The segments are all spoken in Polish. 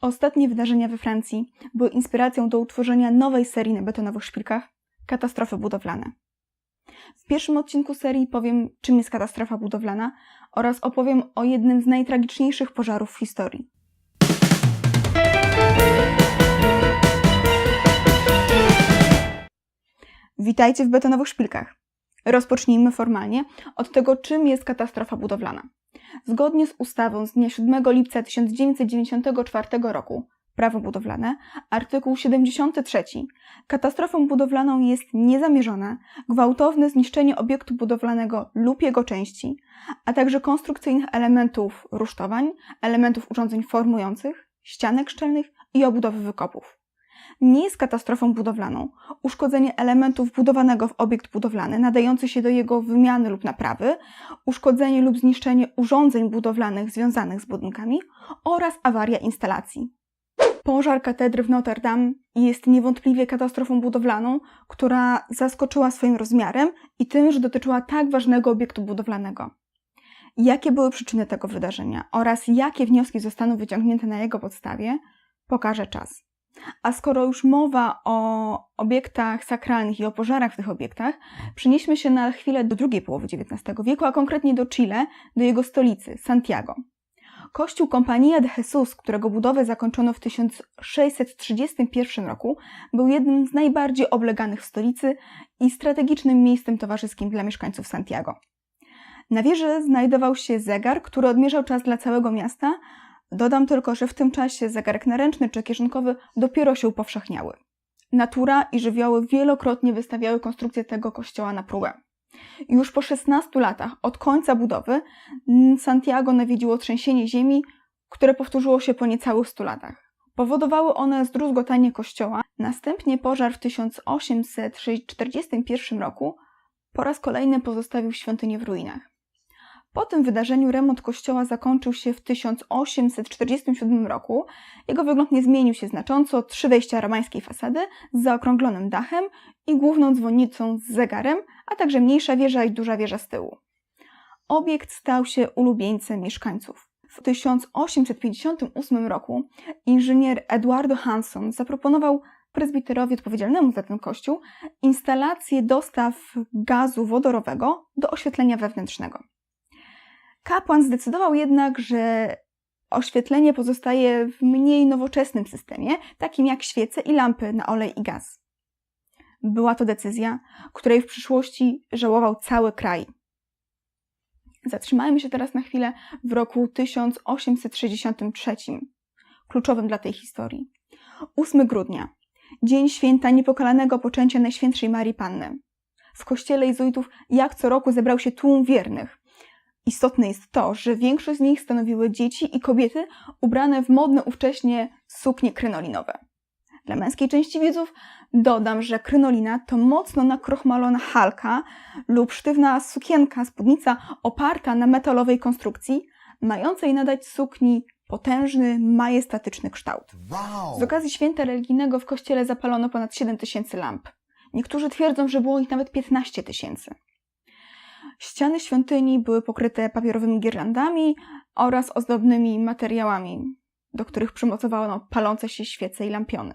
Ostatnie wydarzenia we Francji były inspiracją do utworzenia nowej serii na betonowych szpilkach katastrofy budowlane. W pierwszym odcinku serii powiem, czym jest katastrofa budowlana oraz opowiem o jednym z najtragiczniejszych pożarów w historii. Witajcie w betonowych szpilkach. Rozpocznijmy formalnie od tego, czym jest katastrofa budowlana. Zgodnie z ustawą z dnia 7 lipca 1994 roku Prawo budowlane, artykuł 73. Katastrofą budowlaną jest niezamierzone, gwałtowne zniszczenie obiektu budowlanego lub jego części, a także konstrukcyjnych elementów rusztowań, elementów urządzeń formujących, ścianek szczelnych i obudowy wykopów nie jest katastrofą budowlaną. Uszkodzenie elementów budowanego w obiekt budowlany, nadający się do jego wymiany lub naprawy, uszkodzenie lub zniszczenie urządzeń budowlanych związanych z budynkami oraz awaria instalacji. Pożar katedry w Notre Dame jest niewątpliwie katastrofą budowlaną, która zaskoczyła swoim rozmiarem i tym, że dotyczyła tak ważnego obiektu budowlanego. Jakie były przyczyny tego wydarzenia oraz jakie wnioski zostaną wyciągnięte na jego podstawie, pokaże czas. A skoro już mowa o obiektach sakralnych i o pożarach w tych obiektach, przenieśmy się na chwilę do drugiej połowy XIX wieku, a konkretnie do Chile, do jego stolicy, Santiago. Kościół Compania de Jesus, którego budowę zakończono w 1631 roku, był jednym z najbardziej obleganych w stolicy i strategicznym miejscem towarzyskim dla mieszkańców Santiago. Na wieży znajdował się zegar, który odmierzał czas dla całego miasta, Dodam tylko, że w tym czasie zegarek naręczny czy kieszonkowy dopiero się upowszechniały. Natura i żywioły wielokrotnie wystawiały konstrukcję tego kościoła na próbę. Już po 16 latach od końca budowy Santiago nawiedziło trzęsienie ziemi, które powtórzyło się po niecałych 100 latach. Powodowały one zdruzgotanie kościoła, następnie pożar w 1841 roku po raz kolejny pozostawił świątynię w ruinach. Po tym wydarzeniu remont kościoła zakończył się w 1847 roku. Jego wygląd nie zmienił się znacząco. Trzy wejścia romańskiej fasady z zaokrąglonym dachem i główną dzwonnicą z zegarem, a także mniejsza wieża i duża wieża z tyłu. Obiekt stał się ulubieńcem mieszkańców. W 1858 roku inżynier Eduardo Hanson zaproponował prezbiterowi odpowiedzialnemu za ten kościół instalację dostaw gazu wodorowego do oświetlenia wewnętrznego. Kapłan zdecydował jednak, że oświetlenie pozostaje w mniej nowoczesnym systemie, takim jak świece i lampy na olej i gaz. Była to decyzja, której w przyszłości żałował cały kraj. Zatrzymajmy się teraz na chwilę w roku 1863, kluczowym dla tej historii. 8 grudnia, dzień święta niepokalanego poczęcia Najświętszej Marii Panny. W kościele jezuitów jak co roku zebrał się tłum wiernych. Istotne jest to, że większość z nich stanowiły dzieci i kobiety ubrane w modne ówcześnie suknie krynolinowe. Dla męskiej części widzów dodam, że krynolina to mocno nakrochmalona halka lub sztywna sukienka, spódnica oparta na metalowej konstrukcji, mającej nadać sukni potężny, majestatyczny kształt. Wow. Z okazji święta religijnego w kościele zapalono ponad 7 tysięcy lamp. Niektórzy twierdzą, że było ich nawet 15 tysięcy. Ściany świątyni były pokryte papierowymi girlandami oraz ozdobnymi materiałami, do których przymocowano palące się świece i lampiony.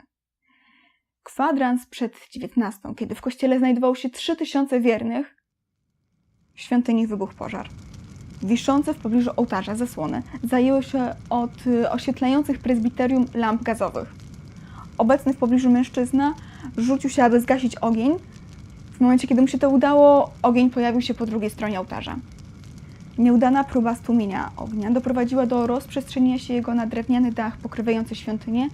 Kwadrans przed XIX, kiedy w kościele znajdowało się 3000 wiernych, w świątyni wybuchł pożar. Wiszące w pobliżu ołtarza zasłony zajęły się od y, oświetlających prezbiterium lamp gazowych. Obecny w pobliżu mężczyzna rzucił się, aby zgasić ogień, w momencie, kiedy mu się to udało, ogień pojawił się po drugiej stronie ołtarza. Nieudana próba stłumienia ognia doprowadziła do rozprzestrzenienia się jego na drewniany dach pokrywający świątynię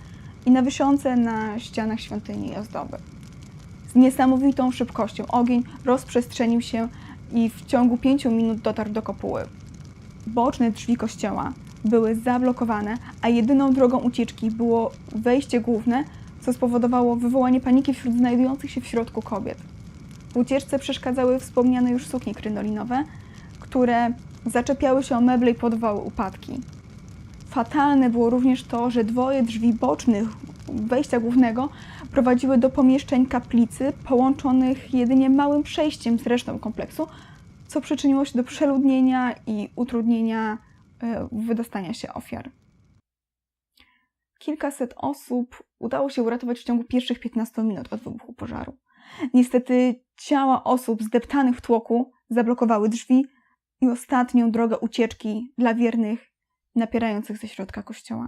i na wiszące na ścianach świątyni ozdoby. Z niesamowitą szybkością ogień rozprzestrzenił się i w ciągu pięciu minut dotarł do kopuły. Boczne drzwi kościoła były zablokowane, a jedyną drogą ucieczki było wejście główne, co spowodowało wywołanie paniki wśród znajdujących się w środku kobiet. W ucieczce przeszkadzały wspomniane już suknie krynolinowe, które zaczepiały się o meble i podwały upadki. Fatalne było również to, że dwoje drzwi bocznych wejścia głównego prowadziły do pomieszczeń kaplicy połączonych jedynie małym przejściem z resztą kompleksu, co przyczyniło się do przeludnienia i utrudnienia e, wydostania się ofiar. kilkaset osób udało się uratować w ciągu pierwszych 15 minut od wybuchu pożaru. Niestety ciała osób zdeptanych w tłoku zablokowały drzwi i ostatnią drogę ucieczki dla wiernych napierających ze środka kościoła.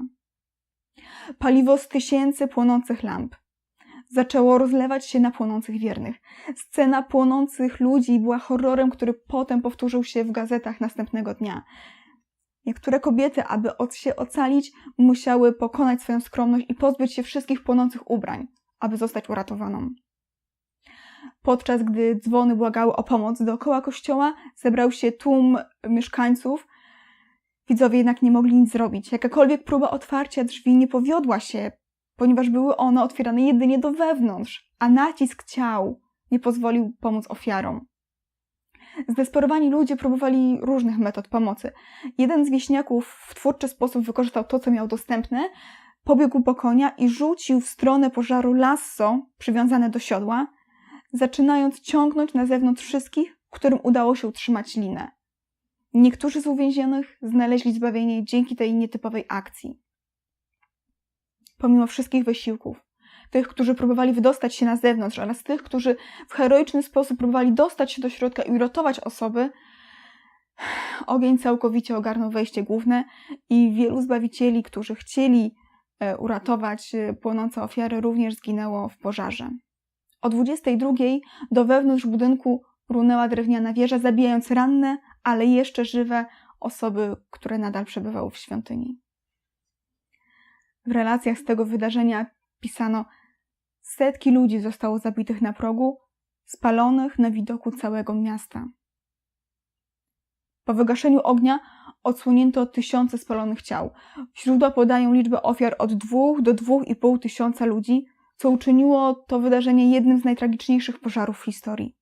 Paliwo z tysięcy płonących lamp zaczęło rozlewać się na płonących wiernych. Scena płonących ludzi była horrorem, który potem powtórzył się w gazetach następnego dnia. Niektóre kobiety, aby od się ocalić, musiały pokonać swoją skromność i pozbyć się wszystkich płonących ubrań, aby zostać uratowaną. Podczas gdy dzwony błagały o pomoc, dookoła kościoła zebrał się tłum mieszkańców. Widzowie jednak nie mogli nic zrobić. Jakakolwiek próba otwarcia drzwi nie powiodła się, ponieważ były one otwierane jedynie do wewnątrz, a nacisk ciał nie pozwolił pomóc ofiarom. Zdesperowani ludzie próbowali różnych metod pomocy. Jeden z wieśniaków w twórczy sposób wykorzystał to, co miał dostępne, pobiegł po konia i rzucił w stronę pożaru lasso przywiązane do siodła, zaczynając ciągnąć na zewnątrz wszystkich, którym udało się utrzymać linę. Niektórzy z uwięzionych znaleźli zbawienie dzięki tej nietypowej akcji. Pomimo wszystkich wysiłków, tych, którzy próbowali wydostać się na zewnątrz, oraz tych, którzy w heroiczny sposób próbowali dostać się do środka i uratować osoby, ogień całkowicie ogarnął wejście główne i wielu zbawicieli, którzy chcieli e, uratować e, płonące ofiary, również zginęło w pożarze. O 22 do wewnątrz budynku runęła drewniana wieża, zabijając ranne, ale jeszcze żywe osoby, które nadal przebywały w świątyni. W relacjach z tego wydarzenia pisano: Setki ludzi zostało zabitych na progu, spalonych na widoku całego miasta. Po wygaszeniu ognia odsłonięto tysiące spalonych ciał. Źródła podają liczbę ofiar od 2 do 2,5 tysiąca ludzi, co uczyniło to wydarzenie jednym z najtragiczniejszych pożarów w historii.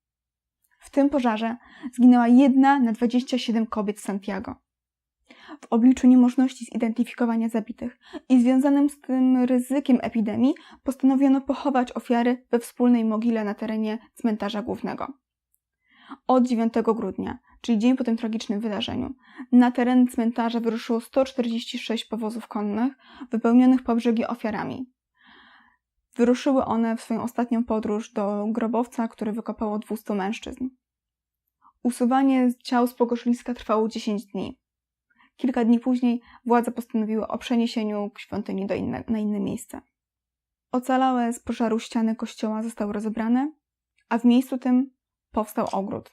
W tym pożarze zginęła jedna na 27 kobiet z Santiago. W obliczu niemożności zidentyfikowania zabitych i związanym z tym ryzykiem epidemii postanowiono pochować ofiary we wspólnej mogile na terenie cmentarza głównego. Od 9 grudnia, czyli dzień po tym tragicznym wydarzeniu, na teren cmentarza wyruszyło 146 powozów konnych wypełnionych po brzegi ofiarami. Wyruszyły one w swoją ostatnią podróż do grobowca, który wykopało 200 mężczyzn. Usuwanie ciał z pogorzliska trwało 10 dni. Kilka dni później władze postanowiły o przeniesieniu świątyni do inne, na inne miejsce. Ocalałe z pożaru ściany kościoła zostały rozebrane, a w miejscu tym powstał ogród.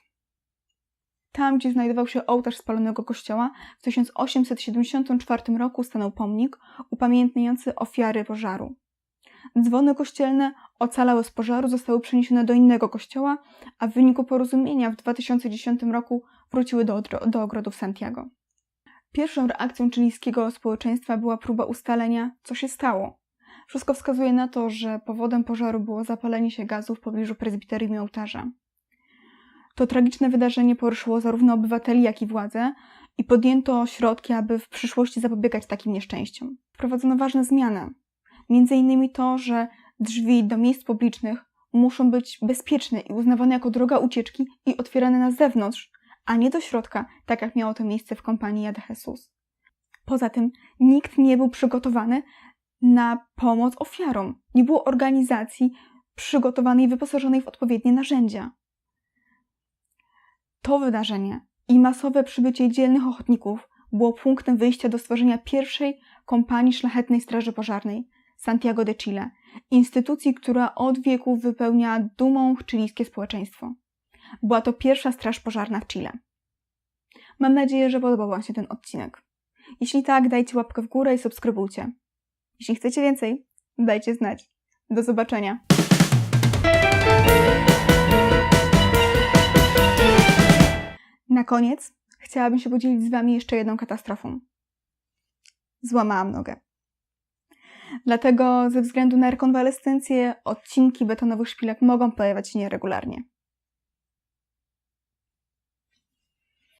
Tam, gdzie znajdował się ołtarz spalonego kościoła, w 1874 roku stanął pomnik upamiętniający ofiary pożaru. Dzwony kościelne ocalałe z pożaru zostały przeniesione do innego kościoła, a w wyniku porozumienia w 2010 roku wróciły do, do ogrodu w Santiago. Pierwszą reakcją chilijskiego społeczeństwa była próba ustalenia, co się stało. Wszystko wskazuje na to, że powodem pożaru było zapalenie się gazu w pobliżu prezbiterium i ołtarza. To tragiczne wydarzenie poruszyło zarówno obywateli, jak i władze i podjęto środki, aby w przyszłości zapobiegać takim nieszczęściom. Wprowadzono ważne zmiany, Między innymi to, że drzwi do miejsc publicznych muszą być bezpieczne i uznawane jako droga ucieczki i otwierane na zewnątrz, a nie do środka, tak jak miało to miejsce w kompanii Jad Jesus. Poza tym nikt nie był przygotowany na pomoc ofiarom. Nie było organizacji przygotowanej i wyposażonej w odpowiednie narzędzia. To wydarzenie i masowe przybycie dzielnych ochotników było punktem wyjścia do stworzenia pierwszej kompanii szlachetnej straży pożarnej, Santiago de Chile, instytucji, która od wieków wypełnia dumą chilijskie społeczeństwo. Była to pierwsza straż pożarna w Chile. Mam nadzieję, że podobał Wam się ten odcinek. Jeśli tak, dajcie łapkę w górę i subskrybujcie. Jeśli chcecie więcej, dajcie znać. Do zobaczenia. Na koniec chciałabym się podzielić z Wami jeszcze jedną katastrofą. Złamałam nogę. Dlatego ze względu na rekonwalescencję odcinki betonowych szpilek mogą pojawiać się nieregularnie.